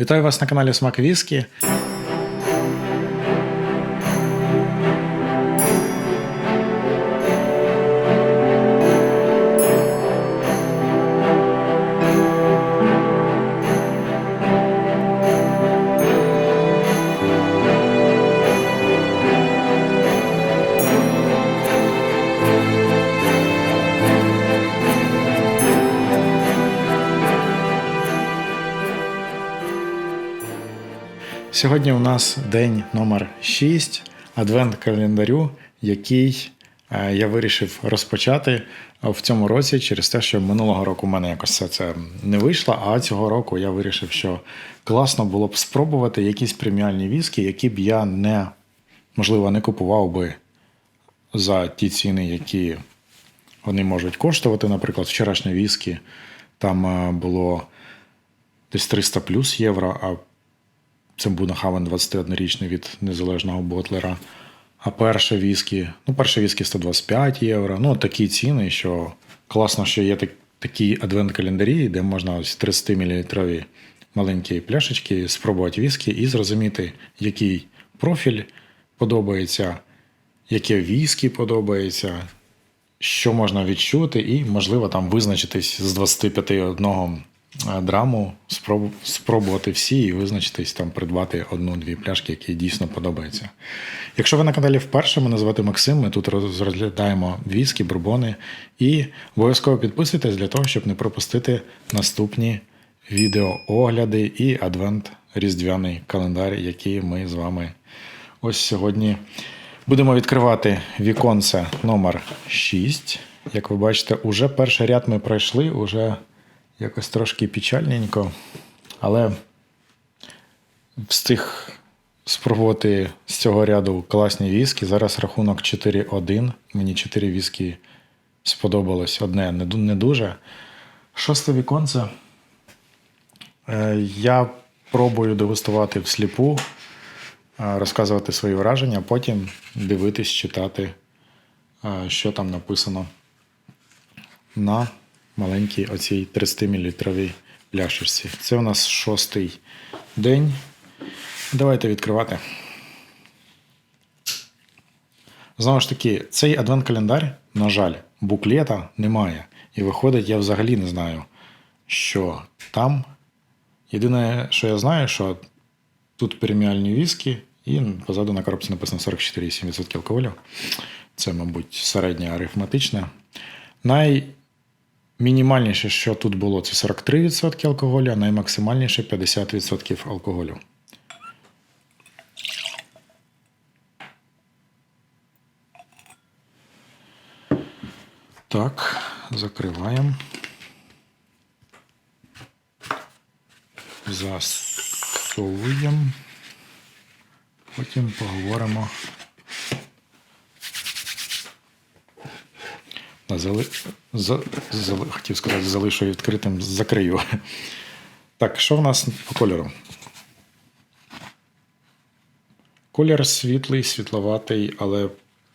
Вітаю вас на каналі Смак Віскі. Сьогодні у нас день номер 6 адвент-календарю, який е, я вирішив розпочати в цьому році через те, що минулого року в мене якось все це не вийшло. А цього року я вирішив, що класно було б спробувати якісь преміальні віскі, які б я не можливо не купував би за ті ціни, які вони можуть коштувати. Наприклад, вчорашнє віскі там е, було десь 300 плюс євро, а це Бунахавен 21-річний від незалежного ботлера. А перше віскі, ну, перше віскі 125 євро. Ну, такі ціни, що класно, що є так, такі адвент-календарі, де можна ось 30-мл маленькі пляшечки спробувати віскі і зрозуміти, який профіль подобається, яке віскі подобається, що можна відчути, і, можливо, там визначитись з 25 драму, спроб- спробувати всі і визначитись там, придбати одну-дві пляшки, які дійсно подобаються. Якщо ви на каналі вперше, мене звати Максим. Ми тут розглядаємо віскі, бурбони. І обов'язково підписуйтесь для того, щоб не пропустити наступні відеоогляди і адвент різдвяний календар, який ми з вами ось сьогодні будемо відкривати віконце номер 6. Як ви бачите, уже перший ряд ми пройшли, уже якось трошки печальненько, але встиг спробувати з цього ряду класні віскі. Зараз рахунок 4-1. Мені 4 віскі сподобалось. Одне не дуже. Шосте віконце. Е, Я пробую дегустувати всліпу, е, розказувати свої враження, потім дивитись, читати, е, що там написано на маленькій оцій 30-мл пляшечці. Це у нас шостий день. Давайте відкривати. Знову ж таки, цей адвент-календар, на жаль, буклета немає. І виходить, я взагалі не знаю, що там. Єдине, що я знаю, що тут преміальні віскі, і позаду на коробці написано 44,7% алкоголю. Це, мабуть, середнє арифметичне. Наймінімальніше, що тут було, це 43% алкоголю, а наймаксимальніше 50% алкоголю. Так, закриваємо. Засовуємо. Потім поговоримо. Зали... За... Зали... Хотів сказати, залишу відкритим, закрию. Так, що в нас по кольору? Колір світлий, світловатий, але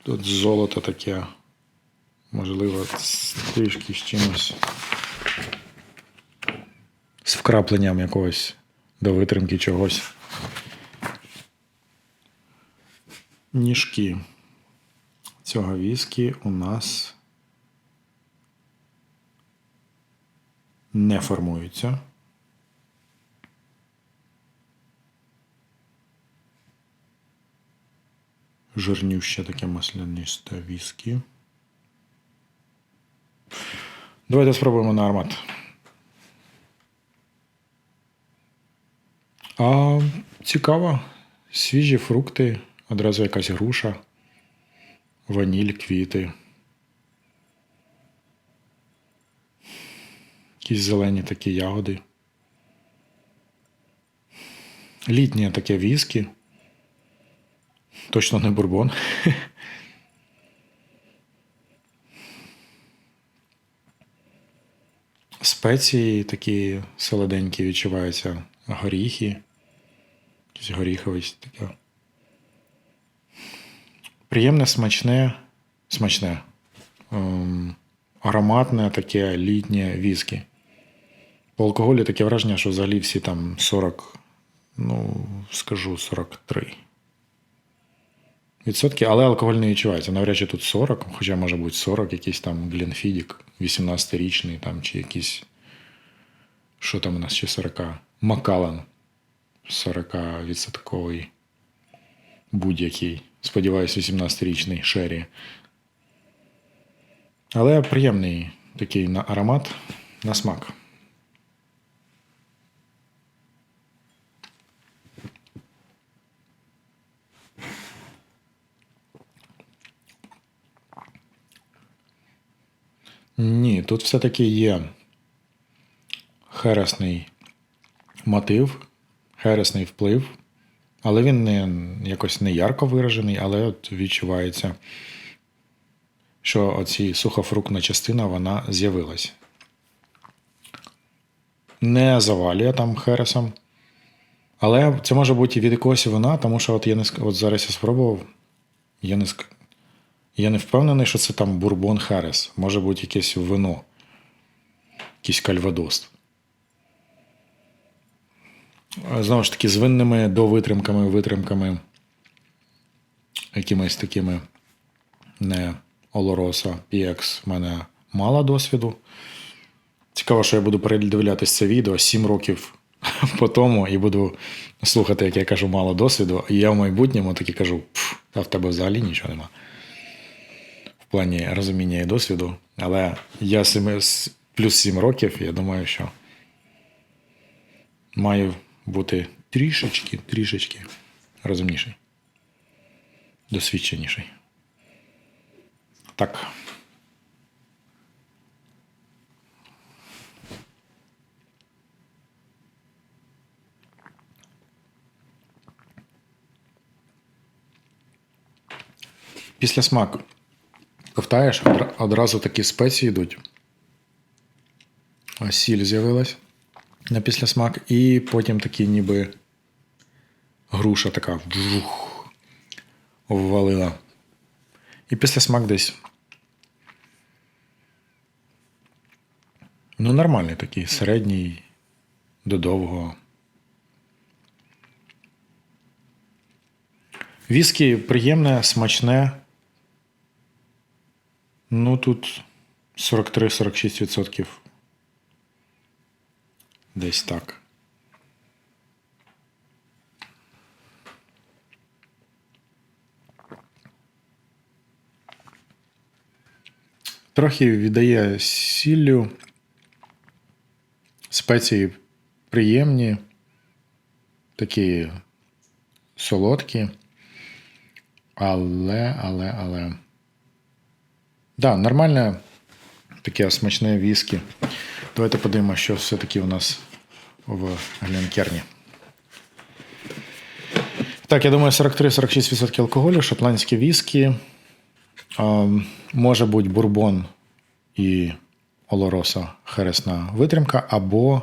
тут золото таке, можливо, трішки з чимось. З вкрапленням якогось до витримки чогось. Ніжки цього віскі у нас не формуються. Жирнюще таке маслянисте віскі. Давайте спробуємо на аромат. А, цікаво. Свіжі фрукти, одразу якась груша, ваніль, квіти. Якісь зелені такі ягоди. Літнє таке віскі. Точно не бурбон. Спеції такі солоденькі відчуваються. Горіхи. Горіховість таке. Приємне, смачне, смачне. Ем, ароматне таке літнє віскі. По алкоголю таке враження, що взагалі всі там 40 ну, скажу 43. Відсотки, але алкоголь не відчувається. Навряд чи тут 40, хоча може бути 40, якийсь там Глінфідік, 18-річний, там, чи якийсь. Що там у нас ще 40? Макалан. 40-відсотковий. Будь-який. Сподіваюсь, 18-річний Шері. Але приємний такий аромат, на смак. Ні, тут все-таки є хересний мотив, хересний вплив, але він не якось не ярко виражений, але от відчувається, що оці сухофруктна частина вона з'явилась. Не завалює там хересом. Але це може бути і від якогось вина, тому що от я не от зараз я спробував. Я не, я не впевнений, що це там бурбон Херес. Може бути якесь вино, якийсь кальвадос. Знову ж таки, з винними довитримками, витримками, якимись такими не Олороса, PX в мене мало досвіду. Цікаво, що я буду передивлятися це відео 7 років по тому і буду слухати, як я кажу, мало досвіду. І я в майбутньому таки кажу, «Пф, та в тебе взагалі нічого нема. Плані розуміння і досвіду. Але я семи- с- плюс 7 років, я думаю, що маю бути трішечки, трішечки розумніший, досвідченіший. Так. Після смаку. Ковтаєш, одразу такі спеції йдуть. Ось Сіль з'явилась на післясмак, і потім такі ніби груша така вжух, обвалила. І післясмак десь. Ну, нормальний такий, середній до довгого. Віскі приємне, смачне. Ну, тут 43-46%. Десь так. Трохи віддає сіллю. Спеції приємні, такі солодкі. Але, але, але. Да, нормальне таке смачне віскі. Давайте подивимося, що все-таки у нас в глінкерні. Так, я думаю, 43-46% алкоголю, шотландські віскі. Може бути бурбон і олороса хересна витримка, або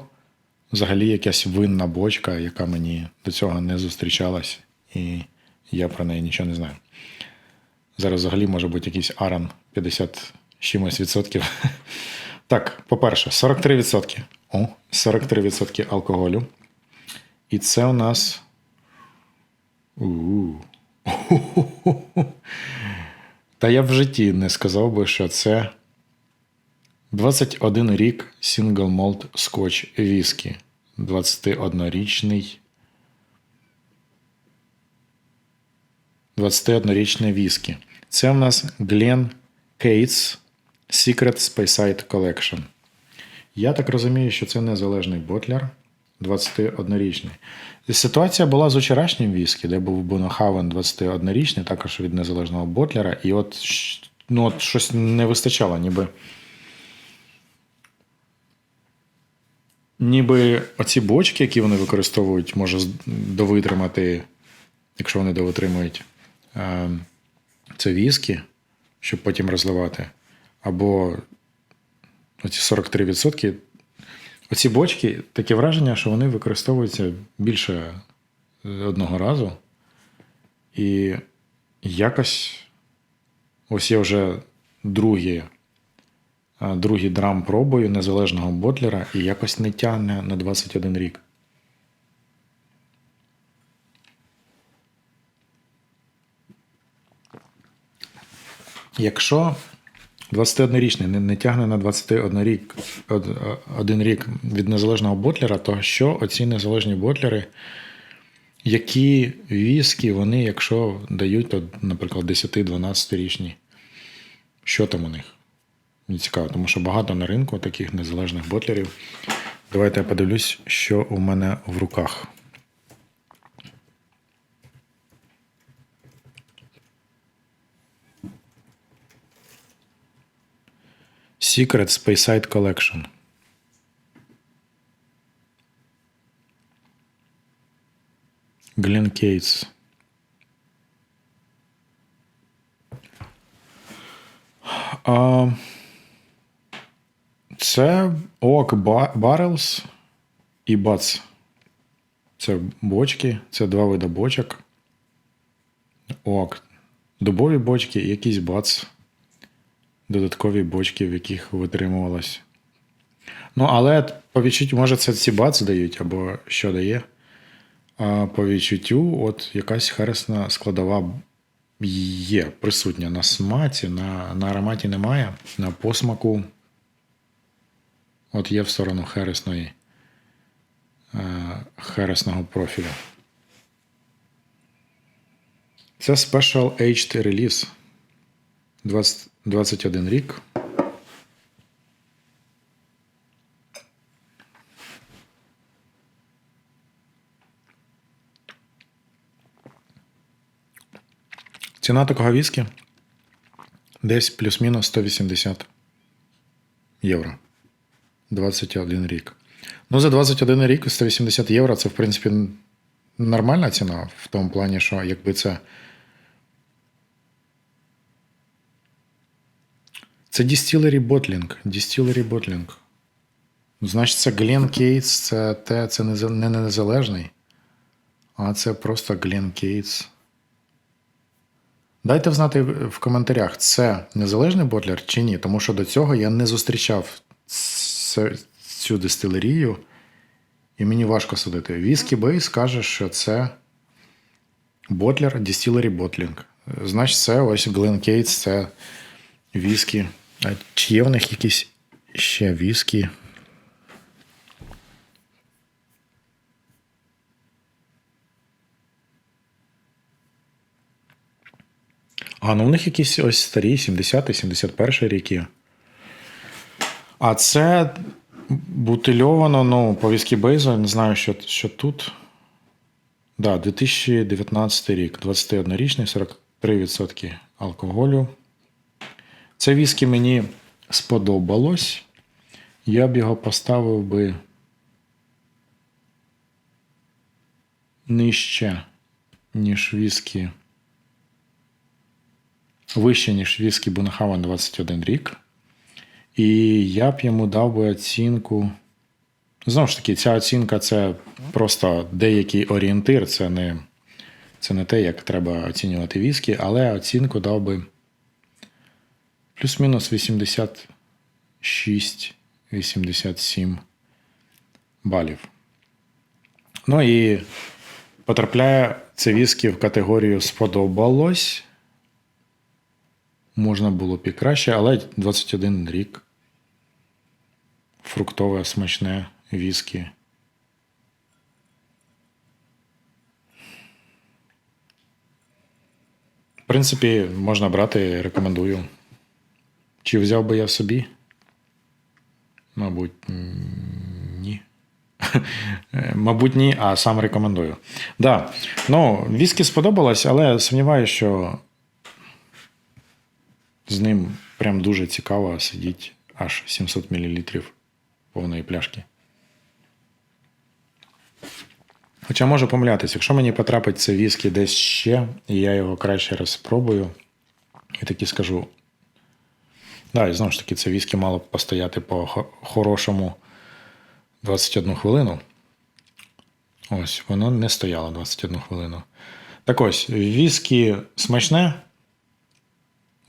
взагалі якась винна бочка, яка мені до цього не зустрічалась, і я про неї нічого не знаю. Зараз взагалі може бути якийсь аран 50 з чимось відсотків. Так, по-перше, 43%. О, 43% алкоголю. І це у нас. У-у-у. Та я в житті не сказав би, що це 21 рік Single Malt Scotch Whisky. 21-річний. 21-річне віскі. Це у нас Glen Cates Secret Speyside Collection. Я так розумію, що це незалежний ботляр 21-річний. Ситуація була з вчорашнім віскі, де був Бонохавен 21-річний, також від незалежного ботляра. І от, ну, от щось не вистачало, ніби. Ніби оці бочки, які вони використовують, може довитримати, якщо вони довитримують е, це віскі, щоб потім розливати. Або оці 43%. Оці бочки, таке враження, що вони використовуються більше одного разу. І якось ось я вже другі, другий драм пробую незалежного ботлера і якось не тягне на 21 рік. Якщо 21-річний не, не тягне на 21 рік, один рік від незалежного ботлера, то що оці незалежні ботлери, які віскі вони, якщо дають, то, наприклад, 10-12 річні, що там у них? Мені цікаво, тому що багато на ринку таких незалежних ботлерів. Давайте я подивлюсь, що у мене в руках. Secret Speyside Collection. Glen Кейтс. А, це Ba- Barrels і Bats. Це бочки, це два види бочок. Оак. Дубові бочки і якийсь бац. Додаткові бочки, в яких витримувалось. Ну, але по відчуттю, може, це ці бац дають, або що дає. А по відчуттю, от якась хересна складова є присутня на смаці, на, на ароматі немає, на посмаку. От є в сторону хересної, е, хересного профілю. Це Special Aged Release. 20, 21 рік. Ціна такого віскі десь плюс-мінус 180 євро. 21 рік. Ну, за 21 рік 180 євро це, в принципі, нормальна ціна в тому плані, що якби це. Це Distillery Bottling. Distillery Bottling. Значить, це Glen Кейтс, це те, це не, не незалежний, а це просто Glen Кейтс. Дайте знати в в коментарях, це незалежний ботлер чи ні, тому що до цього я не зустрічав цю дистилерію, і мені важко судити. Віскі Бейс каже, що це ботлер Distillery Bottling. Значить, це ось Glen Кейтс, це віскі. А чи є в них якісь ще віскі? А, ну в них якісь ось старі, 70-71 ріки. А це бутильовано, ну, по віскі Бейзу, не знаю, що, що тут. Да, 2019 рік, 21-річний, 43% алкоголю. Це віскі мені сподобалось. Я б його поставив би нижче, ніж віскі. Вище, ніж віскі Бунахава 21 рік. І я б йому дав би оцінку. Знову ж таки, ця оцінка це просто деякий орієнтир, це не, це не те, як треба оцінювати віскі, але оцінку дав би плюс-мінус 86-87 балів. Ну і потрапляє це віскі в категорію сподобалось. Можна було б і краще, але 21 рік. Фруктове, смачне віскі. В принципі, можна брати, рекомендую. Чи взяв би я собі? Мабуть, ні. Мабуть, ні, а сам рекомендую. Да. Ну, віскі сподобалось, але сумніваюся, що з ним прям дуже цікаво сидіть аж 700 мл повної пляшки. Хоча можу помилятися, якщо мені потрапить це віскі десь ще, і я його краще раз спробую, і таки скажу. Да, і знову ж таки, це віскі мало б постояти по хорошому 21 хвилину. Ось, воно не стояло 21 хвилину. Так ось, віскі смачне.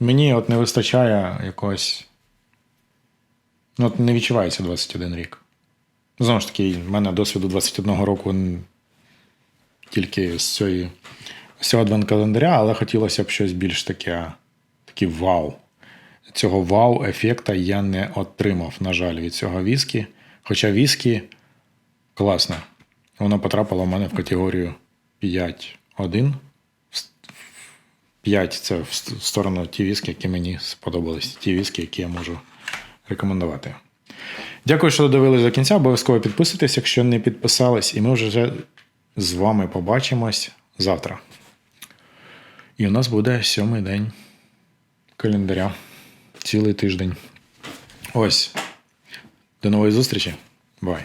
Мені от не вистачає якогось. Ну, от не відчувається 21 рік. Знову ж таки, в мене досвіду 21 року тільки з цієї з цього адвент календаря, але хотілося б щось більш таке, такий вау. Цього вау-ефекта я не отримав, на жаль, від цього віскі. Хоча віскі класне. Воно потрапило в мене в категорію 5-1. 5 це в сторону ті віскі, які мені сподобались. Ті віскі, які я можу рекомендувати. Дякую, що додивились до кінця. Обов'язково підписуйтесь, якщо не підписались, і ми вже з вами побачимось завтра. І у нас буде сьомий день календаря. Цілий тиждень. Ось. До нової зустрічі. Бай.